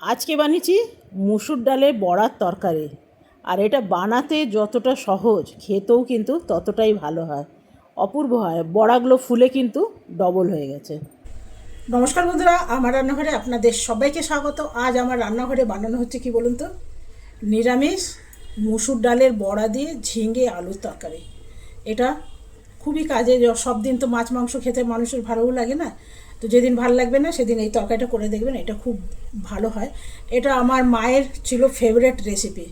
আজকে বানিয়েছি মুসুর ডালের বড়ার তরকারি। আর এটা বানাতে যতটা সহজ, খেতেও কিন্তু ততটাই ভালো হয়। অপূর্ব হয়। বড়াগুলো ফুলে কিন্তু ডবল হয়ে গেছে। নমস্কার বন্ধুরা, আমার রান্নাঘরে আপনাদের সবাইকে স্বাগত। আজ আমার রান্নাঘরে বানানো হচ্ছে কি বলুন তো? নিরামিষ মুসুর ডালের বড়া দিয়ে ঝিঙে আলুর তরকারি। এটা খুবই কাজে সব দিন তো মাছ, মাংস খেতে মানুষের ভালোও লাগে না। তো যেদিন ভালো লাগবে না, সেদিন এই তরকারিটা করে দেখবেন। এটা খুব ভালো হয়। এটা আমার মায়ের ছিল ফেভারেট রেসিপি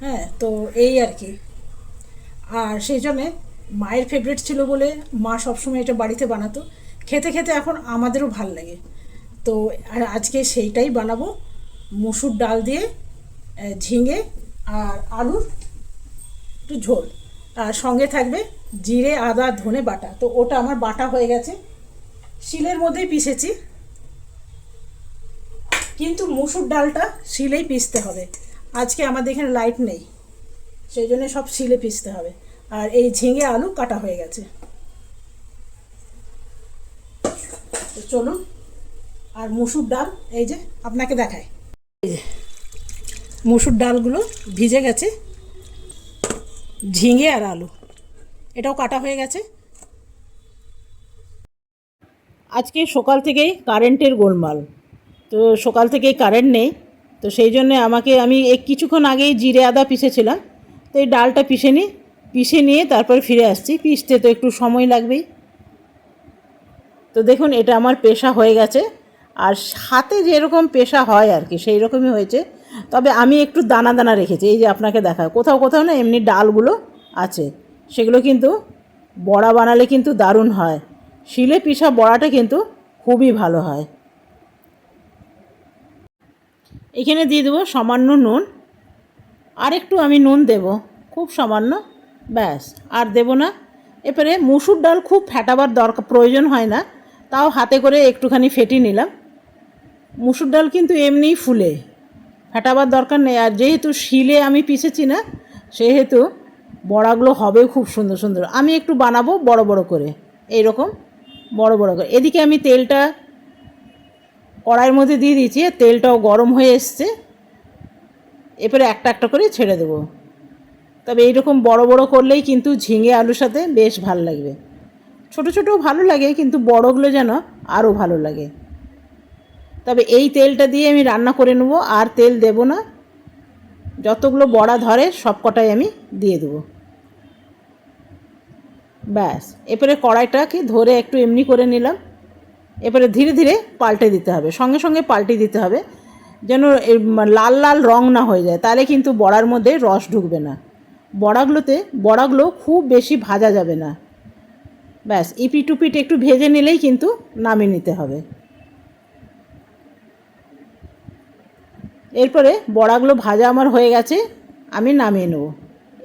হ্যাঁ তো এই আর কি। আর সেই জন্যে মায়ের ফেভারিট ছিল বলে মা সবসময় এটা বাড়িতে বানাতো। খেতে খেতে এখন আমাদেরও ভালো লাগে। তো আর আজকে সেইটাই বানাবো। মুসুর ডাল দিয়ে ঝিঙে আর আলুর একটু ঝোল। আর সঙ্গে থাকবে জিরে, আদা, ধনে বাটা। তো ওটা আমার বাটা হয়ে গেছে। শিলের মধ্যেই পিষেছি। কিন্তু মুসুর ডালটা শিলেই পিষতে হবে। আজকে আমাদের এখানে লাইট নেই। সেই জন্য সব শিলে পিষতে হবে। আর এই ঝিঙে আলু কাটা হয়ে গেছে। চলুন, আর মুসুর ডাল, এই যে আপনাকে দেখায় এই যে মুসুর ডালগুলো ভিজে গেছে। ঝিঙে আর আলু। এটাও কাটা হয়ে গেছে। আজকে সকাল থেকেই কারেন্টের গোলমাল। তো সকাল থেকেই কারেন্ট নেই। তো সেই জন্যে আমাকে আমি এক কিছুক্ষণ আগেই জিরে আদা পিষেছিলাম। তো এই ডালটা পিষে নিই পিষে নিয়ে তারপর ফিরে আসছি। পিষতে তো একটু সময় লাগবেই। তো দেখুন, এটা আমার পেশা হয়ে গেছে। আর হাতে যেরকম পেশা হয় আর কি সেই রকমই হয়েছে। তবে আমি একটু দানা দানা রেখেছি, এই যে আপনাকে দেখা কোথাও কোথাও না এমনি ডালগুলো আছে। সেগুলো কিন্তু বড়া বানালে কিন্তু দারুণ হয়। শিলে পিষা বড়াটা কিন্তু খুবই ভালো হয়। এখানে দিয়ে দেবো সামান্য নুন। আর একটু আমি নুন দেব। খুব সামান্য, ব্যাস। আর দেব না। এরপরে মুসুর ডাল খুব ফেটাবার দরকার প্রয়োজন হয় না। তাও হাতে করে একটুখানি ফেটিয়ে নিলাম। মুসুর ডাল কিন্তু এমনিই ফুলে। ফেটাবার দরকার নেই। আর যেহেতু শিলে আমি পিষেছি না, সেহেতু বড়াগুলো হবেও খুব সুন্দর সুন্দর। আমি একটু বানাবো বড় বড় করে। এই রকম বড় বড় করে। এদিকে আমি তেলটা কড়াইয়ের মধ্যে দিয়ে দিয়েছি তেলটাও গরম হয়ে এসছে। এরপরে একটা একটা করে ছেড়ে দেবো। তবে এইরকম বড় বড় করলেই কিন্তু ঝিঙে আলুর সাথে বেশ ভালো লাগবে। ছোট ছোট ভালো লাগে, কিন্তু বড়গুলো যেন আরও ভালো লাগে। তবে এই তেলটা দিয়ে আমি রান্না করে নেব, আর তেল দেব না। যতগুলো বড়া ধরে সব কটাই আমি দিয়ে দেবো। ব্যাস এরপরে কড়াইটাকে ধরে একটু এমনি করে নিলাম। এরপরে ধীরে ধীরে পাল্টে দিতে হবে, সঙ্গে সঙ্গে পাল্টে দিতে হবে, যেন লাল লাল রং না হয়ে যায়, তাহলে কিন্তু বড়ার মধ্যে রস ঢুকবে না। বড়াগুলোতে, বড়াগুলো খুব বেশি ভাজা যাবে না। ব্যাস ইপি টুপিট একটু ভেজে নিলেই কিন্তু নামিয়ে নিতে হবে। এরপরে বড়াগুলো ভাজা আমার হয়ে গেছে, আমি নামিয়ে নেব।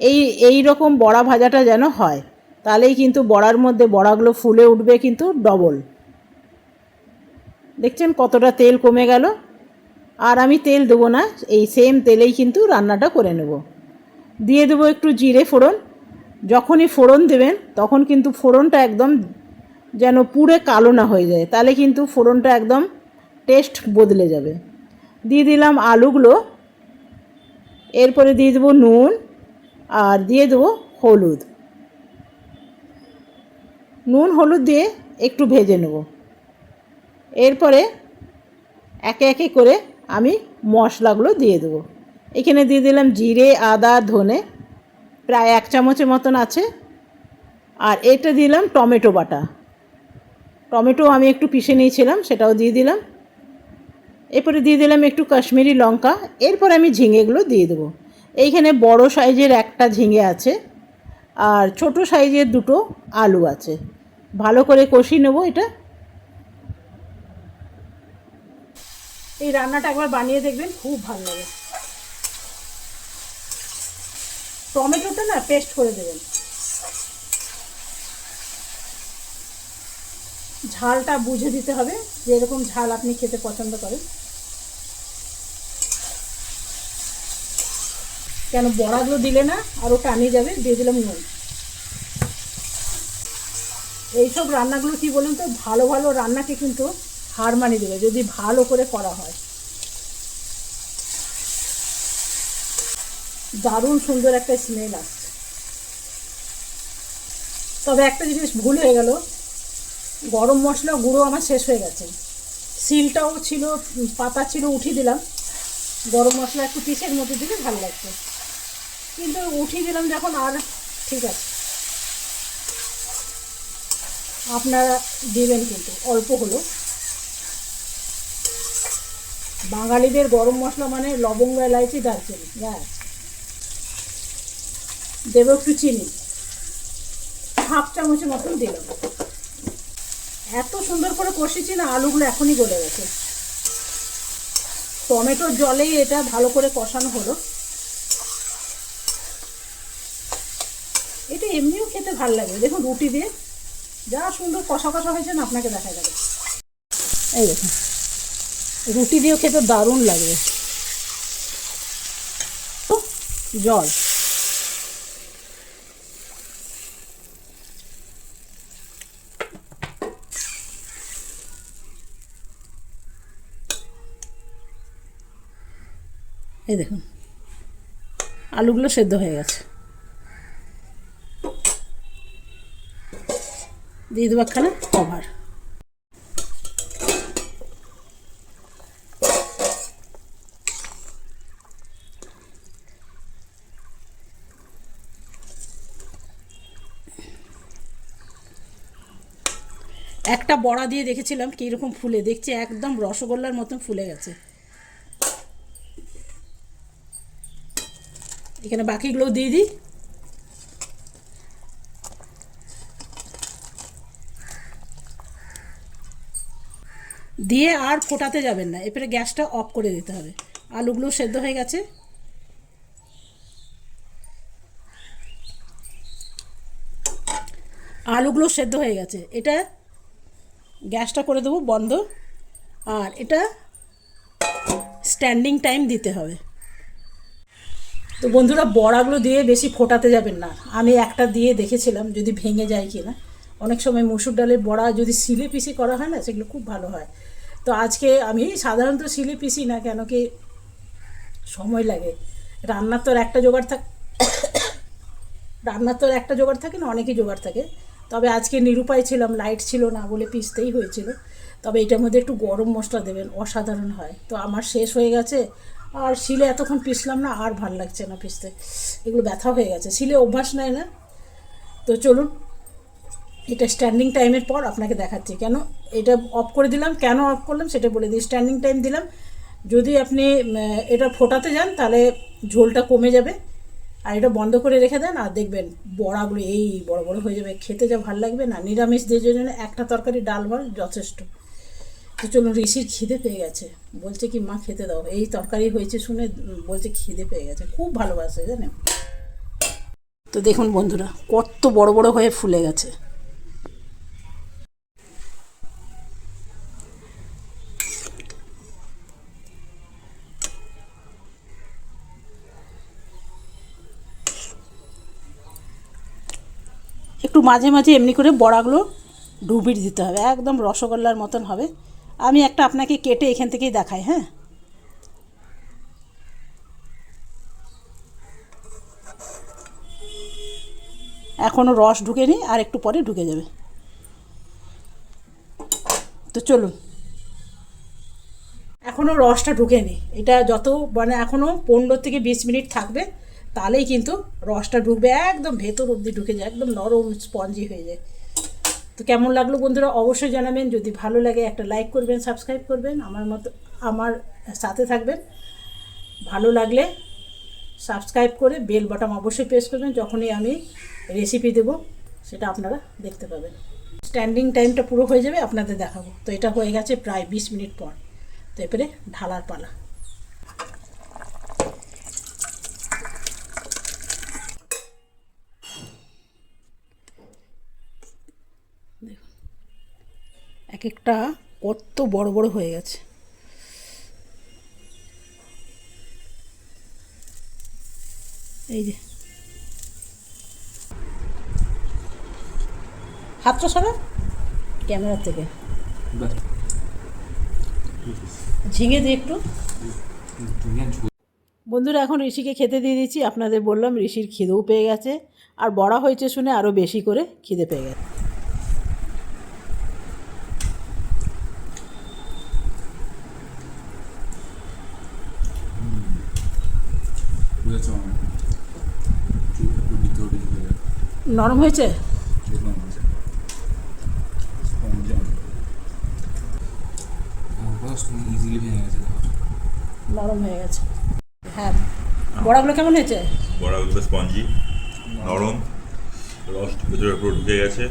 এই এই রকম বড়া ভাজাটা যেন হয়, তাহলেই কিন্তু বড়ার মধ্যে বড়াগুলো ফুলে উঠবে কিন্তু ডবল দেখছেন কতটা তেল কমে গেল? আর আমি তেল দেবো না, এই সেম তেলেই কিন্তু রান্নাটা করে নেব। দিয়ে দেবো একটু জিরে ফোড়ন। যখনই ফোড়ন দেবেন, তখন কিন্তু ফোড়নটা একদম যেন পুরে কালো না হয়ে যায়, তাহলে কিন্তু ফোড়নটা একদম টেস্ট বদলে যাবে। দিয়ে দিলাম আলুগুলো। এরপরে দিয়ে দেবো নুন আর দিয়ে দেবো হলুদ। নুন, হলুদ দিয়ে একটু ভেজে নেব। এরপরে একে একে করে আমি মশলাগুলো দিয়ে দেবো। এখানে দিয়ে দিলাম জিরে, আদা, ধনে, প্রায় এক চামচের মতন আছে। আর এটা দিলাম টমেটো বাটা। টমেটো আমি একটু পিষে নিয়েছিলাম, সেটাও দিয়ে দিলাম। এরপরে দিয়ে দিলাম একটু কাশ্মীরি লঙ্কা। এরপর আমি ঝিঙেগুলো দিয়ে দেবো। এইখানে বড় সাইজের একটা ঝিঙে আছে, আর ছোট সাইজের দুটো আলু আছে। ভালো করে কষিয়ে নেব এটা। এই রান্নাটা একবার বানিয়ে দেখবেন, খুব ভালো লাগে। টমেটোটা না পেস্ট করে দেবেন। ঝালটা বুঝে দিতে হবে, যেরকম ঝাল আপনি খেতে পছন্দ করেন। কেন, বড়াগুলো দিলে না আরও টানিয়ে যাবে, দিয়ে দিলাম নুন। এইসব রান্নাগুলো কি বলুন তো, ভালো ভালো রান্নাকে কিন্তু হার মানিয়ে দেবে, যদি ভালো করে করা হয়। দারুণ সুন্দর একটা স্মেল আসছে। তবে একটা জিনিস ভুল হয়ে গেল, গরম মশলা গুঁড়ো আমার শেষ হয়ে গেছে। সিলটাও ছিল, পাতা ছিল, উঠিয়ে দিলাম। গরম মশলা একটু পিসের মধ্যে দিলে ভালো লাগছে কিন্তু উঠিয়ে দিলাম যখন আর, ঠিক আছে। আপনারা দেবেন কিন্তু, অল্প হলো। বাঙালিদের গরম মশলা মানে লবঙ্গ, এলাইচি, দারচিনি, ব্যাস। দেব একটু চিনি। হাফ চামচের মতন দিলাম। এত সুন্দর করে কষেছি না, আলুগুলো এখনই গলে গেছে। টমেটোর জলেই এটা ভালো করে কষানো হলো। এটা এমনিও খেতে ভালো লাগে। দেখুন রুটি দিয়ে যা সুন্দর কষা কষা হয়েছে না, আপনাকে দেখা যাবে। এই দেখুন। রুটি দিয়েও খেতে দারুণ লাগে। জল। এই দেখুন, আলুগুলো সেদ্ধ হয়ে গেছে। দিয়ে দেবো একখানে কভার একটা বড়া দিয়ে দেখেছিলাম কীরকম ফুলে, দেখছি একদম রসগোল্লার মতন ফুলে গেছে। এখানে বাকিগুলো দিয়ে দিই। দিয়ে আর ফোটাতে যাবেন না এরপরে গ্যাসটা অফ করে দিতে হবে। আলুগুলো সেদ্ধ হয়ে গেছে। আলুগুলো সেদ্ধ হয়ে গেছে। এটা গ্যাসটা করে দেবো বন্ধ। আর এটা স্ট্যান্ডিং টাইম দিতে হবে। তো বন্ধুরা, বড়াগুলো দিয়ে বেশি ফোটাতে যাবেন না। আমি একটা দিয়ে দেখেছিলাম, যদি ভেঙে যায় কি না অনেক সময় মুসুর ডালের বড়া যদি সিলে পিসি করা হয় না, সেগুলো খুব ভালো হয়। তো আজকে আমি সাধারণত সিলে পিসি না, কেন কি সময় লাগে। রান্নার তো একটা জোগাড় থাক রান্নার তো একটা জোগাড় থাকে না, অনেকই জোগাড় থাকে। তবে আজকে নিরুপায় ছিলাম লাইট ছিল না বলে পিসতেই হয়েছিল। তবে এটার মধ্যে একটু গরম মশলা দেবেন, অসাধারণ হয়। তো আমার শেষ হয়ে গেছে। আর শিলে এতক্ষণ পিসলাম না, আর ভালো লাগছে না পিসতে। এগুলো ব্যথা হয়ে গেছে। শিলে অভ্যাস নেয় না। তো চলুন, এটা স্ট্যান্ডিং টাইমের পর আপনাকে দেখাচ্ছি। কেন? এটা অফ করে দিলাম। কেন অফ করলাম সেটা বলে দিই। স্ট্যান্ডিং টাইম দিলাম। যদি আপনি এটা ফোটাতে যান তাহলে ঝোলটা কমে যাবে। আর এটা বন্ধ করে রেখে দেন আর দেখবেন বড়াগুলো এই বড় বড় হয়ে যাবে। খেতে যা ভালো লাগবে না। নিরামিষ দিয়ে জন্য একটা তরকারি ডাল ভালো যথেষ্ট। তো চলুন ঋষির খিদে পেয়ে গেছে। বলছে কি, মা, খেতে দাও। এই তরকারি হয়েছে শুনে বলছে খিদে পেয়ে গেছে। খুব ভালোবাসে জানেন। তো দেখুন বন্ধুরা, কত বড় বড় হয়ে ফুলে গেছে। মাঝে মাঝে এমনি করে বড়াগুলো ডুবিয়ে দিতে হবে, একদম রসগোল্লার মতন হবে। আমি একটা আপনাকে কেটে এখান থেকেই দেখাই হ্যাঁ? এখনও রস ঢুকে নি আর একটু পরে ঢুকে যাবে। তো চলুন। এখনও রসটা ঢুকে নি এটা যত মানে এখনও পনেরো থেকে বিশ মিনিট থাকবে। তাহলেই কিন্তু রসটা ঢুকবে, একদম ভেতর অবধি ঢুকে যায়, একদম নরম স্পঞ্জি হয়ে যায়। তো কেমন লাগল বন্ধুরা অবশ্যই জানাবেন, যদি ভালো লাগে একটা লাইক করবেন, সাবস্ক্রাইব করবেন, আমার মতো, আমার সাথে থাকবেন। ভালো লাগলে সাবস্ক্রাইব করে বেল বাটন অবশ্যই প্রেস করবেন, যখনই আমি রেসিপি দেবো, সেটা আপনারা দেখতে পাবেন। স্ট্যান্ডিং টাইমটা পুরো হয়ে যাবে, আপনাদের দেখাবো। তো এটা হয়ে গেছে প্রায় বিশ মিনিট পর। তো এরপরে ঢালার পালা। দেখুন। এক একটা কত বড় বড় হয়ে গেছে। এই যে। হাতটা সরা ক্যামেরা থেকে। ঝিঙে দিই একটু। বন্ধুরা, এখন ঋষিকে খেতে দিয়ে দিচ্ছি। আপনাদের বললাম ঋষির খিদেও পেয়ে গেছে। আর বড়া হয়েছে শুনে আরও বেশি করে খিদে পেয়ে গেছে। নরম হয়েছে? নরম হয়ে গেছে। হ্যাঁ। বড়াগুলো কেমন হয়েছে? বড়াগুলো স্পঞ্জি। নরম। রস ভেতরে পুরো ঢুকে গেছে।